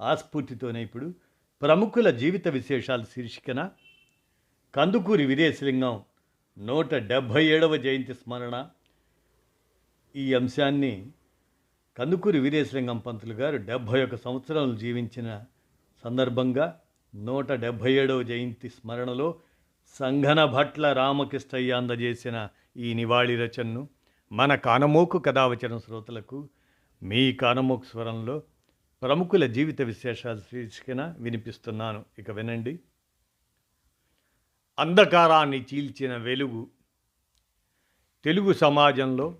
ఆస్ఫూర్తితోనే ఇప్పుడు ప్రముఖుల జీవిత విశేషాలు శీర్షికన కందుకూరి వీరేశలింగం నూట డెబ్భై ఏడవ జయంతి స్మరణ. ఈ అంశాన్ని కందుకూరి వీరేశలింగం పంతులు గారు డెబ్భై ఒక సంవత్సరాలు జీవించిన సందర్భంగా నూట డెబ్భై ఏడవ జయంతి స్మరణలో సంఘన భట్ల రామకృష్ణయ్య అందజేసిన ఈ నివాళి రచనను మన కానమోకు కథావచన శ్రోతలకు మీ కానమోకు స్వరంలో ప్రముఖుల జీవిత విశేషాలు శీర్షికన వినిపిస్తున్నాను. ఇక వినండి. అంధకారాన్ని చీల్చిన వెలుగు. తెలుగు సమాజంలో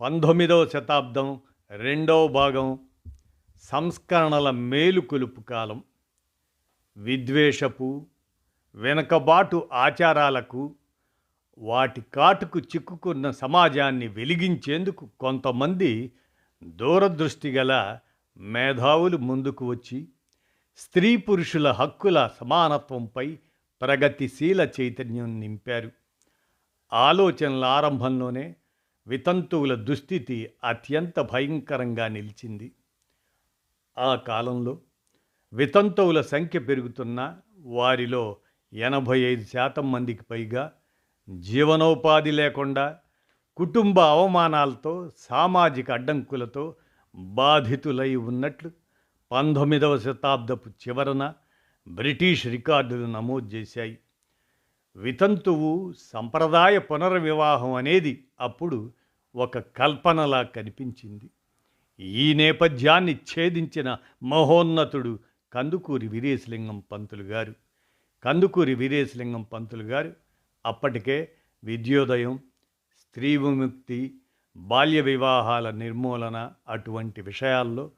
పంతొమ్మిదవ శతాబ్దం రెండవ భాగం సంస్కరణల మేలుకొలుపు కాలం. విద్వేషపు వెనకబాటు ఆచారాలకు వాటి కాటుకు చిక్కుకున్న సమాజాన్ని వెలిగించేందుకు కొంతమంది దూరదృష్టి గల మేధావులు ముందుకు వచ్చి స్త్రీ పురుషుల హక్కుల సమానత్వంపై ప్రగతిశీల చైతన్యం నింపారు. ఆలోచనల ఆరంభంలోనే వితంతువుల దుస్థితి అత్యంత భయంకరంగా నిలిచింది. ఆ కాలంలో వితంతువుల సంఖ్య పెరుగుతున్న వారిలో ఎనభై ఐదు శాతం మందికి పైగా జీవనోపాధి లేకుండా కుటుంబ అవమానాలతో సామాజిక అడ్డంకులతో బాధితులై ఉన్నట్లు పంతొమ్మిదవ శతాబ్దపు చివరన బ్రిటిష్ రికార్డులు నమోదు చేశాయి. వితంతువు సంప్రదాయ పునర్వివాహం అనేది అప్పుడు ఒక కల్పనలా కనిపించింది. ఈ నేపథ్యాన్ని ఛేదించిన మహోన్నతుడు కందుకూరి వీరేశలింగం పంతులు గారు. కందుకూరి వీరేశలింగం పంతులు గారు అప్పటికే విద్యోదయం స్త్రీ విముక్తి బాల్య వివాహాల నిర్మూలన అటువంటి విషయాల్లో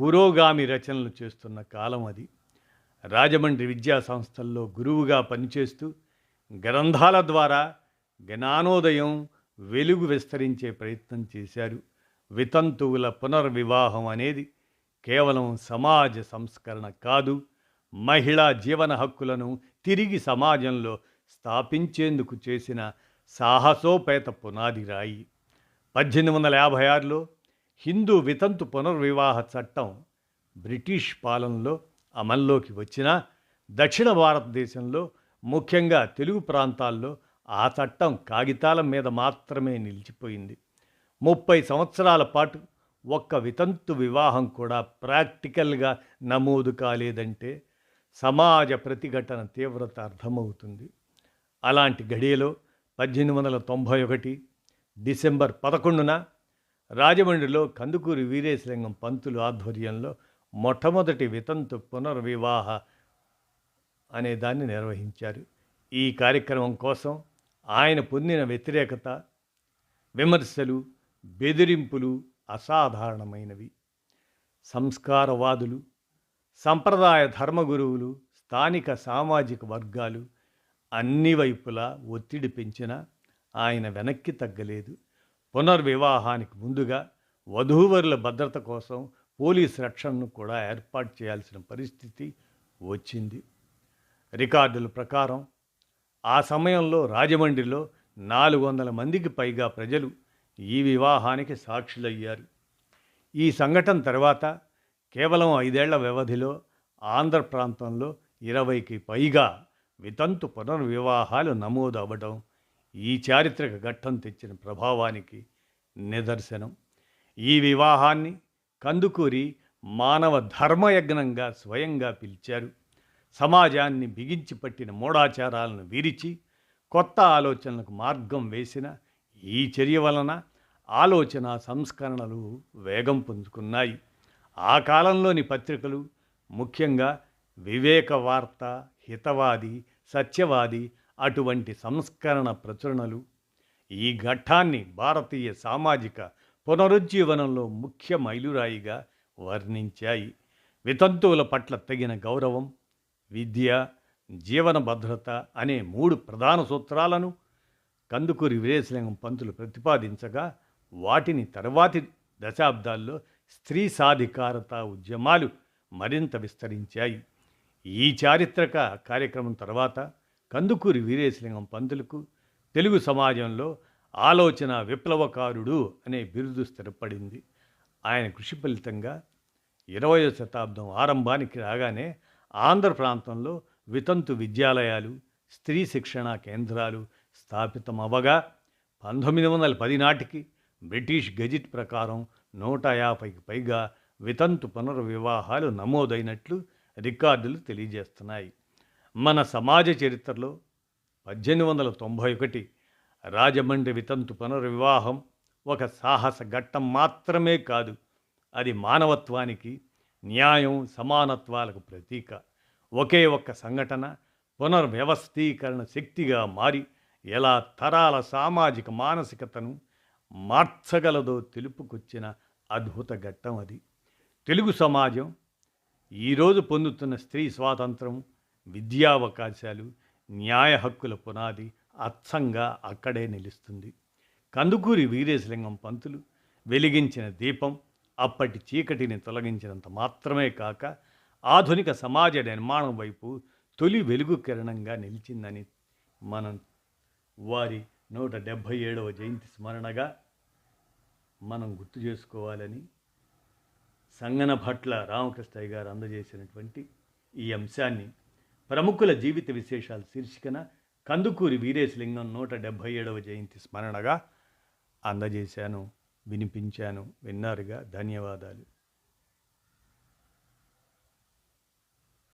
పురోగామి రచనలు చేస్తున్న కాలం అది. రాజమండ్రి విద్యా సంస్థల్లో గురువుగా పనిచేస్తూ గ్రంథాల ద్వారా జ్ఞానోదయం వెలుగు విస్తరించే ప్రయత్నం చేశారు. వితంతువుల పునర్వివాహం అనేది కేవలం సమాజ సంస్కరణ కాదు మహిళా జీవన హక్కులను తిరిగి సమాజంలో స్థాపించేందుకు చేసిన సాహసోపేత పునాది రాయి. పద్దెనిమిది వందల యాభై ఆరులో హిందూ వితంతు పునర్వివాహ చట్టం బ్రిటిష్ పాలనలో అమల్లోకి వచ్చిన దక్షిణ భారతదేశంలో ముఖ్యంగా తెలుగు ప్రాంతాల్లో ఆ చట్టం కాగితాల మీద మాత్రమే నిలిచిపోయింది. ముప్పై సంవత్సరాల పాటు ఒక్క వితంతు వివాహం కూడా ప్రాక్టికల్గా నమోదు కాలేదంటే సమాజ ప్రతిఘటన తీవ్రత అర్థమవుతుంది. అలాంటి గడియలో పద్దెనిమిది వందల తొంభై ఒకటి డిసెంబర్ పదకొండున రాజమండ్రిలో కందుకూరి వీరేశలింగం పంతులు ఆధ్వర్యంలో మొట్టమొదటి వితంతు పునర్వివాహ అనే దాన్ని నిర్వహించారు. ఈ కార్యక్రమం కోసం ఆయన పొందిన వ్యతిరేకత విమర్శలు బెదిరింపులు అసాధారణమైనవి. సంస్కారవాదులు సంప్రదాయ ధర్మగురువులు స్థానిక సామాజిక వర్గాలు అన్ని వైపులా ఒత్తిడి పెంచినా ఆయన వెనక్కి తగ్గలేదు. పునర్వివాహానికి ముందుగా వధూవరుల భద్రత కోసం పోలీస్ రక్షణను కూడా ఏర్పాటు చేయాల్సిన పరిస్థితి వచ్చింది. రికార్డుల ప్రకారం ఆ సమయంలో రాజమండ్రిలో నాలుగు వందల మందికి పైగా ప్రజలు ఈ వివాహానికి సాక్షులయ్యారు. ఈ సంఘటన తర్వాత కేవలం ఐదేళ్ళ వ్యవధిలో ఆంధ్ర ప్రాంతంలో ఇరవైకి పైగా వితంతు పునర్వివాహాలు నమోదు అవ్వడం ఈ చారిత్రక ఘట్టం తెచ్చిన ప్రభావానికి నిదర్శనం. ఈ వివాహాన్ని కందుకూరి మానవ ధర్మయజ్ఞంగా స్వయంగా పిలిచారు. సమాజాన్ని బిగించి పట్టిన మూఢాచారాలను విరిచి కొత్త ఆలోచనలకు మార్గం వేసిన ఈ చర్య వలన ఆలోచన సంస్కరణలు వేగం పుంజుకున్నాయి ఆ కాలంలోని పత్రికలు ముఖ్యంగా వివేక వార్త హితవాది సత్యవాది అటువంటి సంస్కరణ ప్రచురణలు ఈ ఘట్టాన్ని భారతీయ సామాజిక పునరుజ్జీవనంలో ముఖ్య మైలురాయిగా వర్ణించాయి. వితంతువుల పట్ల తగిన గౌరవం విద్య జీవన భద్రత అనే మూడు ప్రధాన సూత్రాలను కందుకూరి వీరేశలింగం పంతులు ప్రతిపాదించగా వాటిని తర్వాతి దశాబ్దాల్లో స్త్రీ సాధికారత ఉద్యమాలు మరింత విస్తరించాయి. ఈ చారిత్రక కార్యక్రమం తర్వాత కందుకూరి వీరేశలింగం పంతులకు తెలుగు సమాజంలో ఆలోచన విప్లవకారుడు అనే బిరుదు స్థిరపడింది. ఆయన కృషి ఫలితంగా ఇరవయో శతాబ్దం ఆరంభానికి రాగానే ఆంధ్ర ప్రాంతంలో వితంతు విద్యాలయాలు స్త్రీ శిక్షణా కేంద్రాలు స్థాపితమవ్వగా పంతొమ్మిది వందల పది నాటికి బ్రిటిష్ గెజిట్ ప్రకారం నూట యాభైకి పైగా వితంతు పునర్వివాహాలు నమోదైనట్లు రికార్డులు తెలియజేస్తున్నాయి. మన సమాజ చరిత్రలో పద్దెనిమిది వందల తొంభై ఒకటి రాజమండ్రి వితంతు పునర్వివాహం ఒక సాహస ఘట్టం మాత్రమే కాదు అది మానవత్వానికి న్యాయం సమానత్వాలకు ప్రతీక. ఒకే ఒక్క సంఘటన పునర్వ్యవస్థీకరణ శక్తిగా మారి ఎలా తరాల సామాజిక మానసికతను మార్చగలదో తెలుపుకొచ్చిన అద్భుత ఘట్టం అది. తెలుగు సమాజం ఈరోజు పొందుతున్న స్త్రీ స్వాతంత్రం విద్యావకాశాలు న్యాయ హక్కుల పునాది అచ్చంగా అక్కడే నిలుస్తుంది. కందుకూరి వీరేశలింగం పంతులు వెలిగించిన దీపం అప్పటి చీకటిని తొలగించినంత మాత్రమే కాక ఆధునిక సమాజ నిర్మాణం వైపు తొలి వెలుగు కిరణంగా నిలిచిందని మనం వారి నూట డెబ్భై ఏడవ జయంతి స్మరణగా మనం గుర్తు చేసుకోవాలని సంగన భట్ల రామకృష్ణయ్య గారు అందజేసినటువంటి ఈ అంశాన్ని ప్రముఖుల జీవిత విశేషాలు శీర్షికన కందుకూరి వీరేశలింగం నూట డెబ్భై ఏడవ జయంతి స్మరణగా అందజేశాను వినిపించాను విన్నారుగా ధన్యవాదాలు.